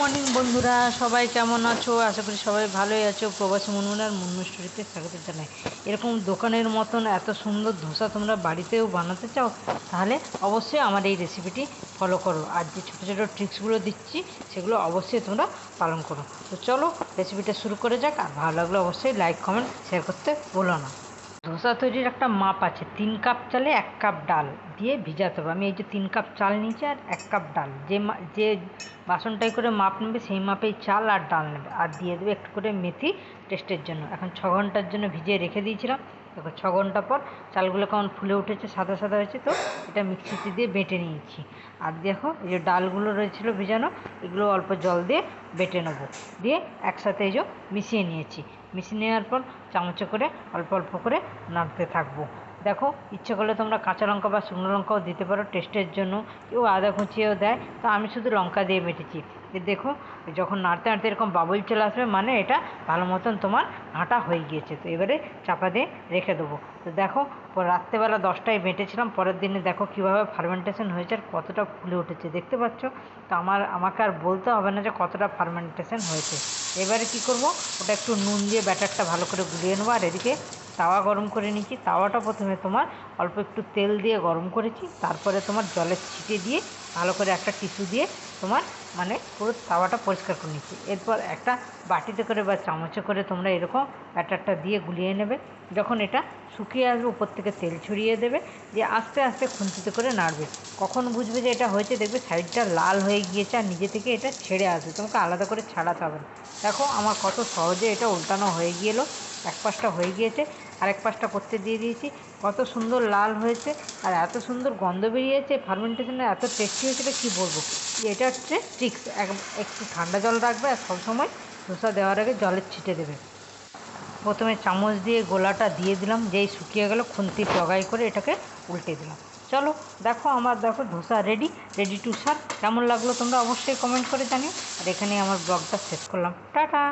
Morning, বন্ধুরা, সবাই কেমন আছো? আশা করি সবাই ভালোই আছো। প্রবাসী মনমুনার মুন্নু স্টোরিতে স্বাগত জানাই। এরকম দোকানের মতন এত সুন্দর ধোসা তোমরা বাড়িতেও বানাতে চাও, তাহলে অবশ্যই আমার এই রেসিপিটি ফলো করো। আর যে ছোটো ছোটো ট্রিক্সগুলো দিচ্ছি, সেগুলো অবশ্যই তোমরা পালন করো। তো চলো রেসিপিটা শুরু করে যাক। আর ভালো লাগলে অবশ্যই লাইক কমেন্ট শেয়ার করতে ভুলো না। ধোসা তৈরির একটা মাপ আছে। তিন কাপ চালে এক কাপ ডাল দিয়ে ভিজাতে হবে। আমি এই যে তিন কাপ চাল নিয়েছি আর এক কাপ ডাল। যে যে বাসনটাই করে মাপ নেবে সেই মাপেই চাল আর ডাল নেবে। আর দিয়ে দেবে একটু করে মেথি টেস্টের জন্য। এখন ছ ঘণ্টার জন্য ভিজিয়ে রেখে দিয়েছিলাম। দেখো ছ ঘণ্টা পর চালগুলো কেমন ফুলে উঠেছে, সাদা সাদা হয়েছে, তো এটা মিক্সিতে দিয়ে বেটে নিয়েছি। আর দেখো, এই যে ডালগুলো রয়েছিল ভিজানো, এগুলো অল্প জল দিয়ে বেটে নেব। দিয়ে একসাথে এই যে মিশিয়ে নিয়েছি। মিশিয়ে নেওয়ার পর চামচে করে অল্প অল্প করে নাড়তে থাকব। দেখো, ইচ্ছে করলে তোমরা কাঁচা লঙ্কা বা শুকনো লঙ্কাও দিতে পারো টেস্টের জন্য। কেউ আদা কুচিয়েও দেয়। তো আমি শুধু লঙ্কা দিয়ে মেটেছি। দেখো, যখন নাড়তে নাড়তে এরকম বাবুল চলে আসবে মানে এটা ভালো মতন তোমার আটা হয়ে গিয়েছে। তো এবারে চাপা দিয়ে রেখে দেবো। তো দেখো রাত্রেবেলা দশটায় বেটেছিলাম পরের দিনে দেখো কীভাবে ফার্মেন্টেশন হয়েছে আর কতটা ফুলে উঠেছে। দেখতে পাচ্ছ? তো আমার, আমাকে আর বলতে হবে না যে কতটা ফার্মেন্টেশন হয়েছে। এবারে কি করব? ওটা একটু নুন দিয়ে ব্যাটারটা ভালো করে গুলিয়ে নেব আর এদিকে তাওয়া গরম করে নিয়েছি। তাওয়াটা প্রথমে তোমার অল্প একটু তেল দিয়ে গরম করেছি। তারপরে তোমার জলের ছিটে দিয়ে ভালো করে একটা টিস্যু দিয়ে তোমার মানে পুরো তাওয়াটা পরিষ্কার করে নিচ্ছি এরপর একটা বাটিতে করে বা চামচে করে তোমরা এরকম ব্যাটারটা দিয়ে গুলিয়ে নেবে। যখন এটা শুকিয়ে আসবে, উপর থেকে তেল ছড়িয়ে দেবে, দিয়ে আস্তে আস্তে খুন্তিতে করে নাড়বে। কখন বুঝবে যে এটা হয়েছে? দেখবে সাইডটা লাল হয়ে গিয়েছে আর নিজে থেকে এটা ছেড়ে আসবে। তোমাকে আলাদা করে ছাড়াতে হবে না। দেখো আমার কত সহজে এটা উল্টানো হয়ে গেলো এক পাশটা হয়ে গিয়েছে। আরেক পাশটা করতে দিয়ে দিয়েছি। কত সুন্দর লাল হয়েছে আর এত সুন্দর গন্ধ বেরিয়েছে ফার্মেন্টেশনে এত টেস্টি হয়েছে এটা কী বলব? এটা হচ্ছে ট্রিক্স একটু ঠান্ডা জল রাখবে আর সবসময় ধোসা দেওয়ার আগে জলের ছিটে দেবে। প্রথমে চামচ দিয়ে গোলাটা দিয়ে দিলাম, যেই শুকিয়ে গেল খুন্তি জগাই করে এটাকে উল্টে দিলাম। চলো, দেখো আমার, দেখো dosa ready ready to serve কেমন লাগল তোমরা অবশ্যই কমেন্ট করে জানিও। আর এখানে আমার ব্লগটা শেষ করলাম। টাটা!